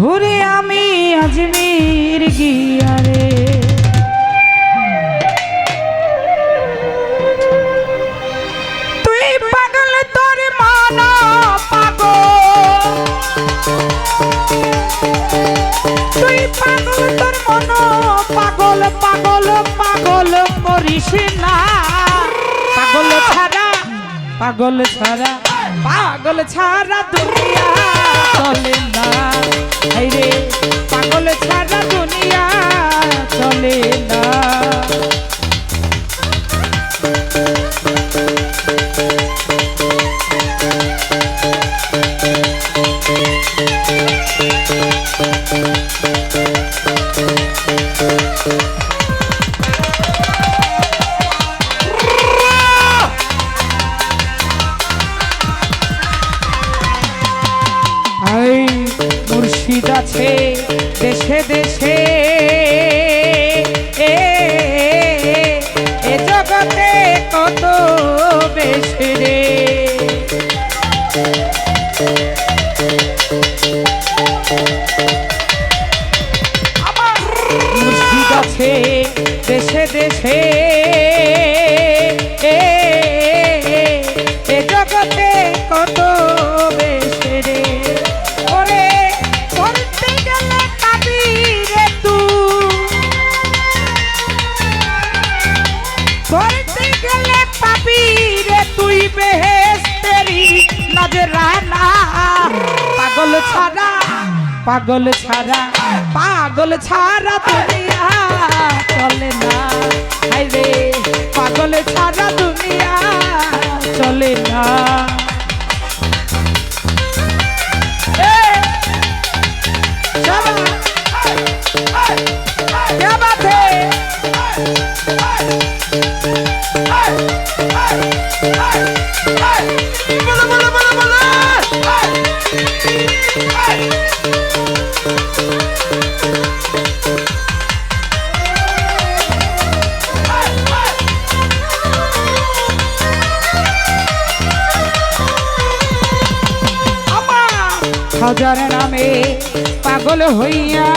ঘুরে আমি আজমির গিয়ারে। তুই পাগল তোর মন পাগল। তুই পাগল তোর মন পাগল পাগল পাগল করিস না। পাগল ছাড়া পাগল ছাড়া পাগল ছাড়া দুনিয়া চলে না। রে পাগল ছাড়া দুনিয়া মুর্শিদ আছে দেশে দেশে। করতে গেলে পাবি রে, তুই বেহেস্তেরি নজরানা পাগল ছাড়া পাগল ছাড়া পাগল ছাড়া দুনিয়া চলে না। হাজার নামে পাগল হইয়া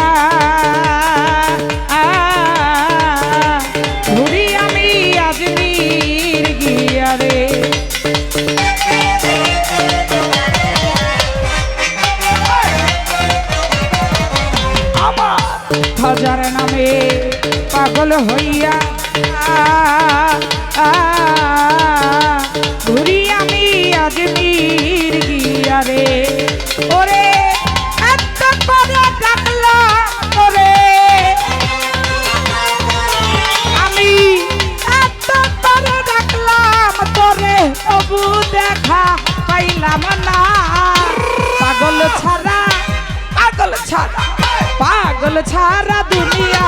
হাজার নামে পাগল হইয়া ঘুরি ছাড়া পাগল ছাড়া পাগল ছাড়া দুনিয়া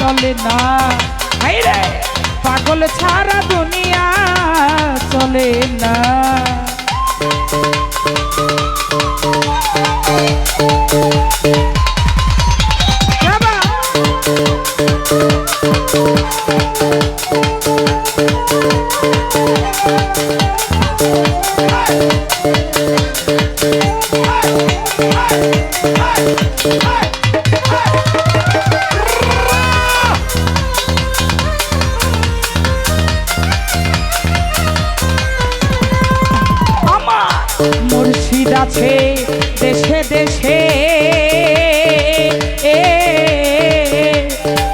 চলে না। পাগল ছাড়া দুনিয়া আছে দেশে দেশে।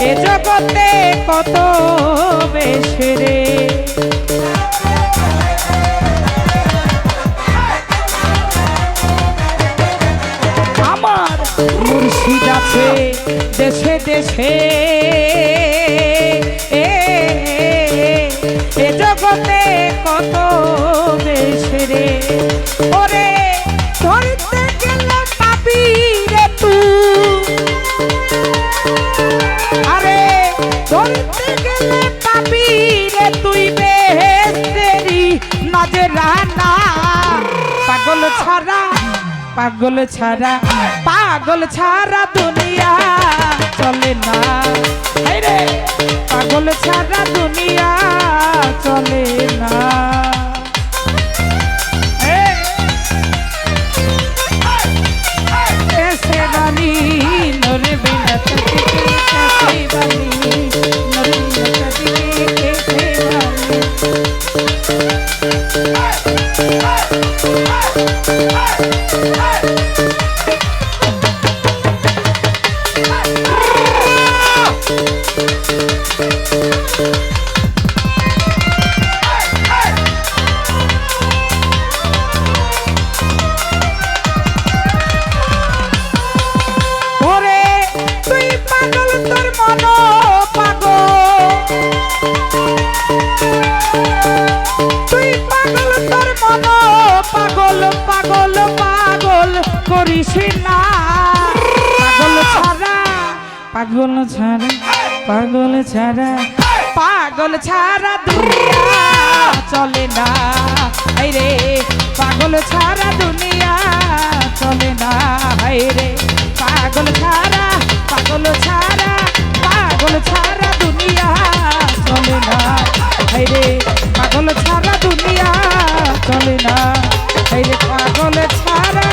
এ জগতে কত বেশি রে। আমার মুর্শিদ আছে দেশে দেশে। এ জগতে কত বেশি রে। ওরে পাগল ছাড়া পাগল ছাড়া দুনিয়া চলে না। পাগল ছাড়া পাগল ছাড়া। পাগল ছাড়া দুনিয়া চলে না। রে, পাগল ছাড়া দুনিয়া চলে না। রে, পাগল ছাড়া পাগল ছাড়া পাগল ছাড়া দুনিয়া চলে না। রে, পাগল ছাড়া দুনিয়া চলে না। রে, পাগল ছাড়া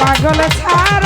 পাগল ছাড়া